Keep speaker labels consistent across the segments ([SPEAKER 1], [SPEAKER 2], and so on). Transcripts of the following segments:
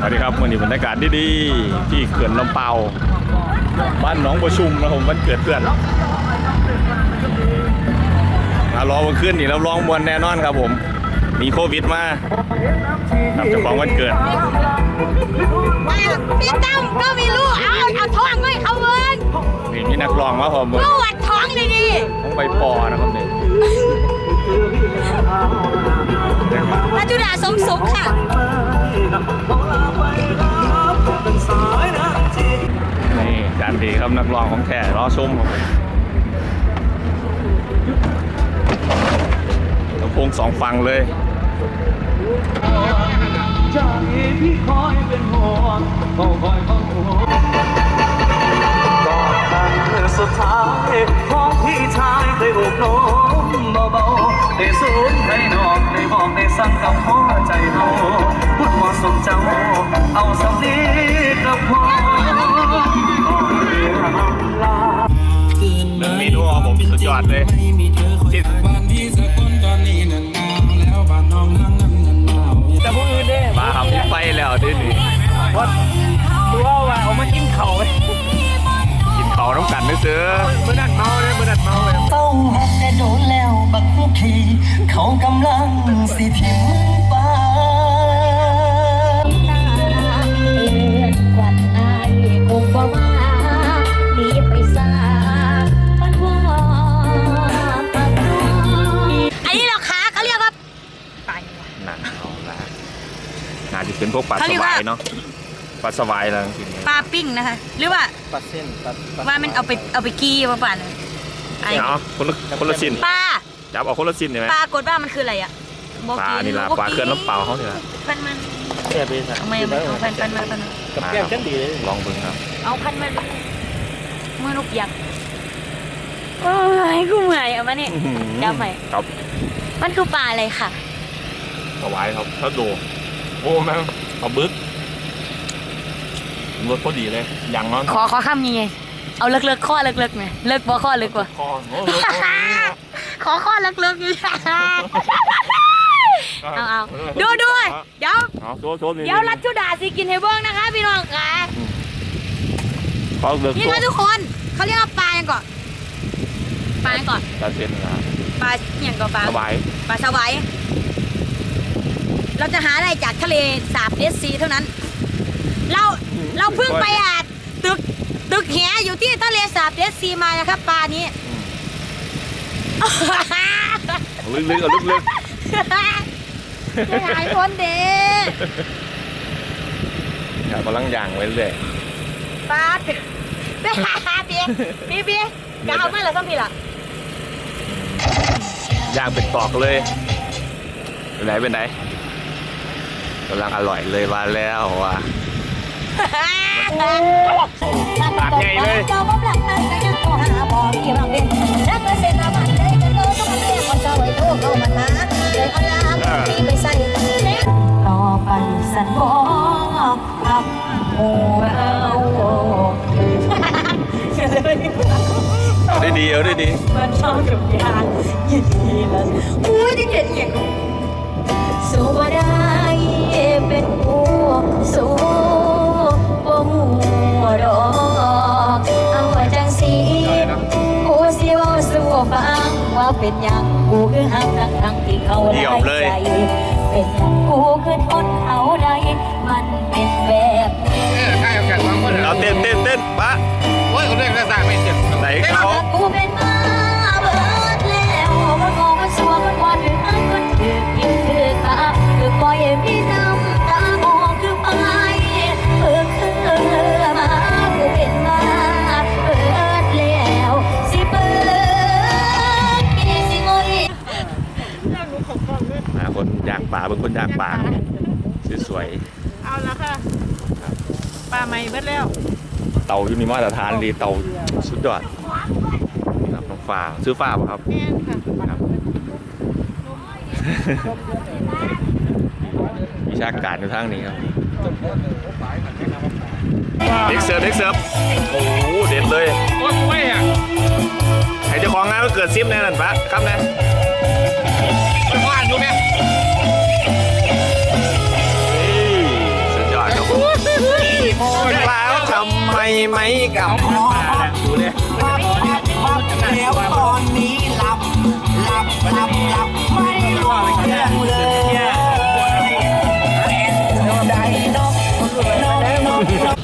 [SPEAKER 1] สวัสดีครับวันนี้บรรยากาศดีๆที่เขื่อนลำเปาบ้านหนองประชุมนะผมวันเกิดเพื่อนมารอวันขึ้นนี่รับรองมวลแน่นอนครับผม มีโควิดมาครับเจ้าของวันเกิด
[SPEAKER 2] พี่ตั้มก็มีลูกเอาเอาท้องไว้เขาเวิน
[SPEAKER 1] นี่มีนักร้องมาพร้อมมือ
[SPEAKER 2] ลูกวัดท้องดีดี
[SPEAKER 1] ต้องไปปอนะครับเนี่ย
[SPEAKER 2] ๆราจุดาสมสุขค่ะ
[SPEAKER 1] นี่จานดีครับนักร้องของแท้รอชมครับผมลำโพงสองฟังเลย
[SPEAKER 3] จากนี้พี่คอยเป็นห่วงเฝ้าคอย สุดท้ายของพี่ชายเคยโอบล้มเบาๆได้สูญให้นอกได้บอกได้สั่งกับหัวใจเฮาพุดเหมาะสมเจ้าเอาสำนีกับพอก่อนเรือลา
[SPEAKER 1] เมนูของผมสุดยอดเลย ไม่ซื้อ
[SPEAKER 3] เมื่อนัดเมาเลยเมื่อนัดเมาเลย
[SPEAKER 4] ต้องหักแต่โดนแล้วบักผู้ขี่เขากำลังสิทิมปา
[SPEAKER 2] ควันอายคงบอกว่าหนีไปซาปันว่าอันนี้เหราขาเขาเรียกว่าปลายังไง
[SPEAKER 1] น่าเอาละน่าจะเป็นพวกปลาส
[SPEAKER 2] เรียก
[SPEAKER 1] วายเนาะ ปลาสวายอะไรจริง
[SPEAKER 2] ปลาปิ้งนะคะ หรือว่า
[SPEAKER 3] ปัดเส้นปัด
[SPEAKER 2] ว่ามันเอาไปเอาไปกี้มาปั่นไอ้
[SPEAKER 1] ๆเนาะคนละคนละชิ้น
[SPEAKER 2] ปลา
[SPEAKER 1] จับเอาคนละชิ้นใช่ไหม
[SPEAKER 2] ปลากดว่ามันคืออะไรอะโบ
[SPEAKER 1] ปลา
[SPEAKER 2] กี้
[SPEAKER 1] นี่ละ
[SPEAKER 2] โบ
[SPEAKER 1] ปลาเคลื่อนน้ำเปล่าเขาเนี่ยละ
[SPEAKER 2] พันมัน
[SPEAKER 3] แค่ไปสัก
[SPEAKER 2] เอาไม่เอาไม่เอาพันพันมาพันมา
[SPEAKER 3] กับแก้มชั้นดีเลย
[SPEAKER 1] ลองเบิ่งครับ
[SPEAKER 2] เอาพันมันเมื่อนกยักษ์โอ้ยกูเหนื่อยเอามาเนี่ยจำไหม
[SPEAKER 1] ครับ
[SPEAKER 2] มันคือปลาอะไรค่ะ
[SPEAKER 1] สวายครับถ้าดูโอ้แม่งปลาบึก รสพอดีเลยอย่างนั้น
[SPEAKER 2] ขอขอคำนี้ไงเอาเลิกเลิกข้อเลิกเลิกไหมเลิกบ่ข้อเลิกบ่
[SPEAKER 1] คอโอ้รสพอดี
[SPEAKER 2] ขอข้อเลิกเลิกอยู่เอาเอาดูดูเดี๋ยว
[SPEAKER 1] เอาโชว์โชว์นี่
[SPEAKER 2] เดี๋ยวรัชชุดาสิกินให้เบิ้งนะคะพี่น้องค่ะ
[SPEAKER 1] เขาเลือก
[SPEAKER 2] นี่
[SPEAKER 1] ตัว
[SPEAKER 2] ค่ะทุกคนเขาเรียกว่าปลาอย่างก่อนปลาอย่างก่อน
[SPEAKER 1] ตาเส้นนะ
[SPEAKER 2] ปลาอย่างก่อนปลา
[SPEAKER 1] สบาย
[SPEAKER 2] ปลาสวายเราจะหาอะไรจากทะเลสาบเดซีเท่านั้น เราเราเพิ่งไปอะตึกตึกแหอยู่ที่ทะเลสาบเดซีมานะครับปลานี้
[SPEAKER 1] เอาลึกๆเอาลึก
[SPEAKER 2] จะหายคนเด็ก
[SPEAKER 1] ๆอย่ากำลังย่างไว้เรื่อย
[SPEAKER 2] ปลาตึกเบี้ยเบี้ยเบี้ยเบี้ยกเอามาเหรอซ้ำพี่ล่ะ
[SPEAKER 1] ย่างเป็นปอกเลยเป็นไหนเป็นไหนกำลังอร่อยเลยมาแล้วว่ะ ปากใหญ่เลย
[SPEAKER 2] เจ้เด่นรักเกษตรบ้านเลยจะโตต้องมาเรียกคนเจ้าไว้โตเข้ามาหาเลยเอาน้ำที่ไปใส่
[SPEAKER 4] ต่อไปสันบอกกับหมูเรา
[SPEAKER 1] เอาได้ดีเอาได้ดี
[SPEAKER 4] มันชอบกับยายินดีละอุ้ยที่เขียนอย่างสู้บ่ได้ เป็นหยังกูคือหักทั้งทั้งที่เขาได้ใจเป็นหยัง คน
[SPEAKER 5] ย่า
[SPEAKER 4] งปลาเป็น
[SPEAKER 1] คนย่างปลาสวย
[SPEAKER 6] เอาละค่ะปลาใหม่เบิดแล้ว
[SPEAKER 1] ๆเตาที่มีมาตรฐานดีเตาสุดยอดนี่ครับน้องฟ้าซื้อฟ้าป่ะครับ
[SPEAKER 6] แม่นค่ะ
[SPEAKER 1] ครับ วิชาการอยู่ทางนี้ครับเด็กเสิร์ฟเด็กเสิร์ฟโอ้โหเด็ดเลย
[SPEAKER 5] โอ้ยไม่อะ
[SPEAKER 1] ให้เจ้าของงานก็เกิดซิปแน่นั่นปะครับนะ
[SPEAKER 5] มันว่านอยู่ไหมำ
[SPEAKER 1] ไม่ไม่กำดูเนี่ย
[SPEAKER 3] แล้วตอนนี้หลับหลับหลับหลับไม่รู้เรื่องเลยเป็นใดนกนกนก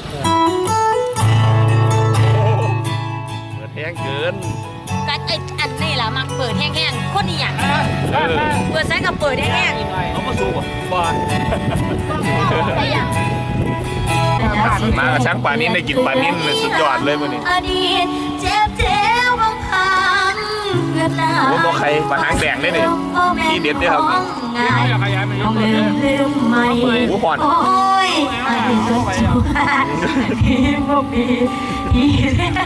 [SPEAKER 1] เปิดแห้งเกิน
[SPEAKER 2] กันไอ้อันนี่ล่ะมักเปิดแห้งๆคนอีหยัง
[SPEAKER 1] เออ
[SPEAKER 2] เปิดใส่กับเปิดแห้ง
[SPEAKER 1] เขามาสู้บ่บ่
[SPEAKER 2] ๆไอ้หยัง
[SPEAKER 1] มากับช้างป่านิ้นได้กินป่านิ้นเลยสุดยอดเลยวันนี้
[SPEAKER 4] อดีตเจ็บเจ็บบางครั้งเกิดหน้า
[SPEAKER 1] โอ้บอกใครมาหางแดงได้นี่ทีเด็ดเด้อครับ
[SPEAKER 4] ต้องลืมลืมไหม
[SPEAKER 1] โอ้โหผ่อน
[SPEAKER 4] โอ้ยอดีตจวดที่บ่มีอีก
[SPEAKER 1] นั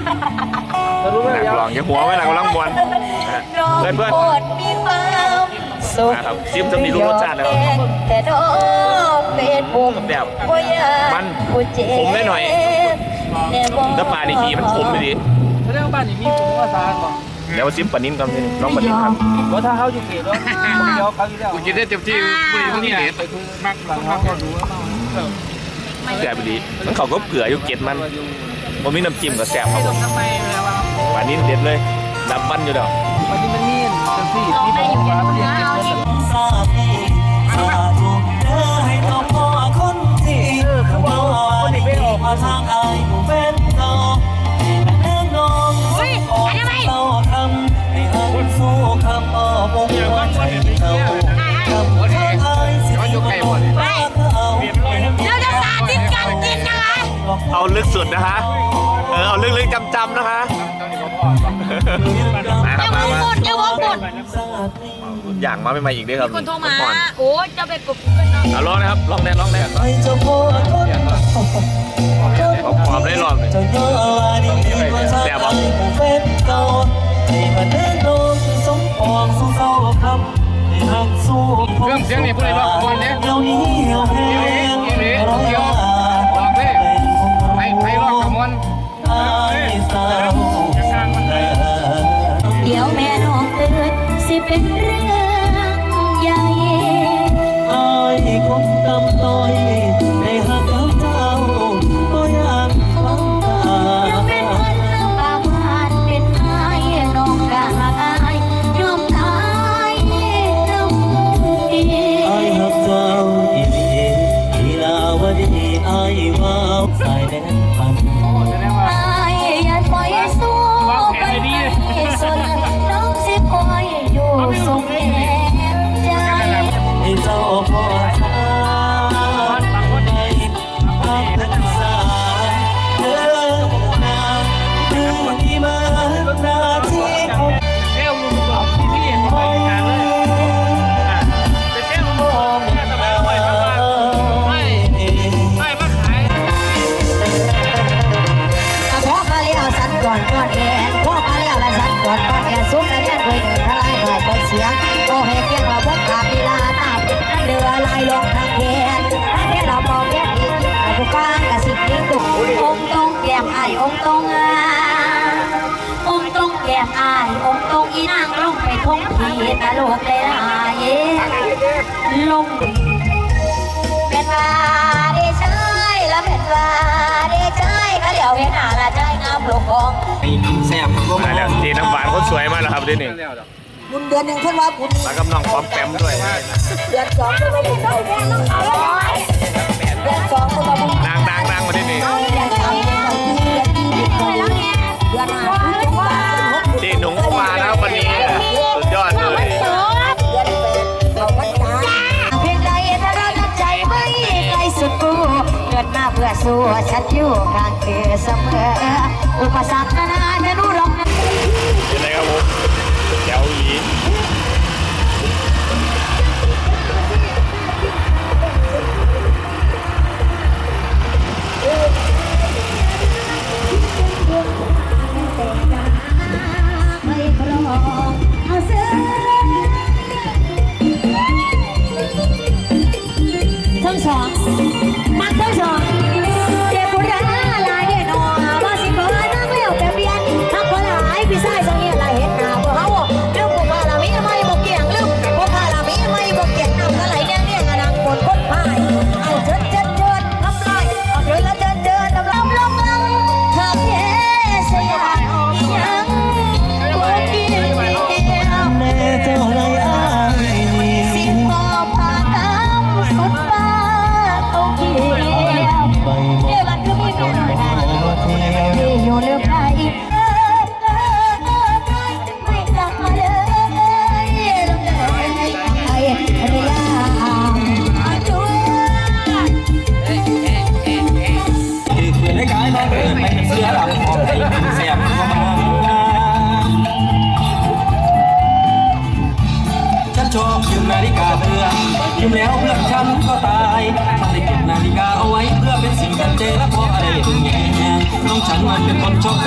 [SPEAKER 1] กร้องอย่าหัวไว้หลังกำลังบอลเพื่อนเพื่อน
[SPEAKER 4] สุข
[SPEAKER 1] นะครับซิมจะมีรู้รสชาติแล้ว
[SPEAKER 4] แต่ดอกเป็นบุม
[SPEAKER 1] แบบ
[SPEAKER 4] บ่อยาก
[SPEAKER 1] มัน
[SPEAKER 4] ผู้เจ็บ
[SPEAKER 1] ขมหน่อย
[SPEAKER 4] แต่บ่
[SPEAKER 1] แล้วปลาในทีมันขมไปดิ
[SPEAKER 7] แสดงว่าบ้านนี่มีภูมิภาษาก่อน
[SPEAKER 1] เดี๋ยวซิมป่านิ้นก่อนนี่ลองป่านิ้นครับ
[SPEAKER 7] ว่าถ้าเขาอยู่เขตแล้วเดี๋ยวเขาอยู่แล้ว
[SPEAKER 1] กูกินได้เต็มที่ผู้นี้ผู้นี้เด็ด
[SPEAKER 7] คือมักหลังเขาก็รู้ว่า
[SPEAKER 1] แซ่บดีมันเขาก็เผื่ออยู่เกล็ดมันมันมีน้ำจิ้มกับแซ่บครับผม
[SPEAKER 7] ทำไมเวลาว่า
[SPEAKER 1] ป่านิ้นเด็ดเลยดับบันอยู่แล้ว
[SPEAKER 7] มันนี่มันนี่ จังซี่ที่ผมว่ามันเรียนเก็บเงิน
[SPEAKER 3] เอาลึ
[SPEAKER 2] ก
[SPEAKER 1] สุดนะคะ เออเอาลึกๆจำๆนะคะมาค
[SPEAKER 2] เจ้า
[SPEAKER 1] รับ
[SPEAKER 2] ว
[SPEAKER 1] มางมา
[SPEAKER 2] หมดเจ้าวงหมด
[SPEAKER 1] อย่างมาไม่มาอีกด้วยครับ
[SPEAKER 2] คนโทรมา
[SPEAKER 1] ก่อน
[SPEAKER 2] โอ้ยจะไปกดกันเนาะ
[SPEAKER 1] เอาลองนะครับลองแน่ลองแน่
[SPEAKER 3] ให้เจ้าพ่อคน
[SPEAKER 1] เอาความได้รอบเลย
[SPEAKER 3] เจ้าเยอะว่าดีกว่าทางอายผู้เป็นเก่าให้มาเนื้อน้องสมปองสู้เศร้าคำให้หักสู้
[SPEAKER 7] เครื่องเสียงนี่พูดเลยว่าก่อนเนี่
[SPEAKER 3] เป็
[SPEAKER 4] นเรื่องใหญ่
[SPEAKER 3] อายคนตำต้อยในหักเจ้าก็ยากฟังตา
[SPEAKER 4] ยังเป็นคนลำบากผ่านเป็นไม้น้องกายยอมตายน้ำอี
[SPEAKER 3] อายหักเจ้าอีหลีอีลาวดีอายว่าวสายแดนพัน
[SPEAKER 4] อายองค์ตรงอาองค์ตรงแก้มอายองค์ตรงอีนางลงไปทงผีตะโลกเลยลายลงเป็นว่าได้ใช่แล้วเป็นว่าได้ใช่ก็เดี๋ยวเห็นหน้าละใจงามลูกของ
[SPEAKER 7] แซ่บก็
[SPEAKER 1] มาแล้วทีน้ำหวานคนสวยมากแล้วครับที่นี่
[SPEAKER 4] บุญเดือนหนึ่งเพิ่นว่าบุญ
[SPEAKER 1] มากับน้องพร้อมแปมด้วย
[SPEAKER 4] เดือนสองเพิ่นว่าบุญเดือนเดือนสองเพิ่นว่าบุญ
[SPEAKER 1] นางนางนางมาที่นี่
[SPEAKER 4] เสู้ฉัดอ
[SPEAKER 1] ยู่
[SPEAKER 4] ข้างคือเสมอ อุปสรรค
[SPEAKER 8] แล้วเพื่อนฉันก็ตายถ้าได้เก็บนาฬิกาเอาไว้เพื่อเป็นสิ่งกันเจและเพราะอะไรถึงแง่น้องฉันมันเป็นคนชอบ